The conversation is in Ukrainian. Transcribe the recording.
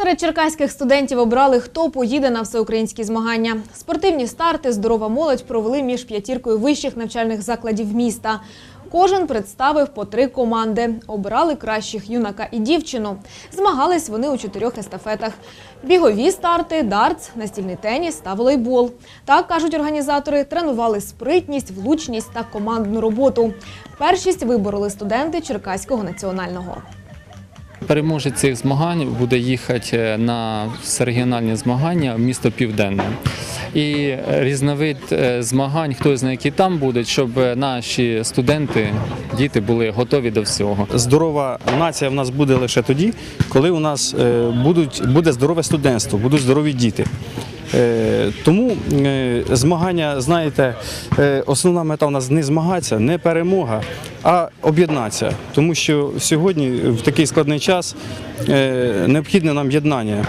Серед черкаських студентів обрали, хто поїде на всеукраїнські змагання. Спортивні старти здорова молодь провели між п'ятіркою вищих навчальних закладів міста. Кожен представив по три команди. Обирали кращих юнака і дівчину. Змагались вони у чотирьох естафетах: бігові старти, дартс, настільний теніс та волейбол. Так кажуть організатори, тренували спритність, влучність та командну роботу. Першість вибороли студенти Черкаського національного. Переможець цих змагань буде їхати на всерегіональні змагання в місто Південне. І різновид е, змагань, хто знає, які там будуть, щоб наші студенти, діти були готові до всього. Здорова нація в нас буде лише тоді, коли у нас е, будуть, буде здорове студентство, будуть здорові діти. Е, Тому е, змагання, знаєте, е, основна мета у нас не змагатися, не перемога, а об'єднатися. Тому що сьогодні в такий складний час е, необхідне нам єднання.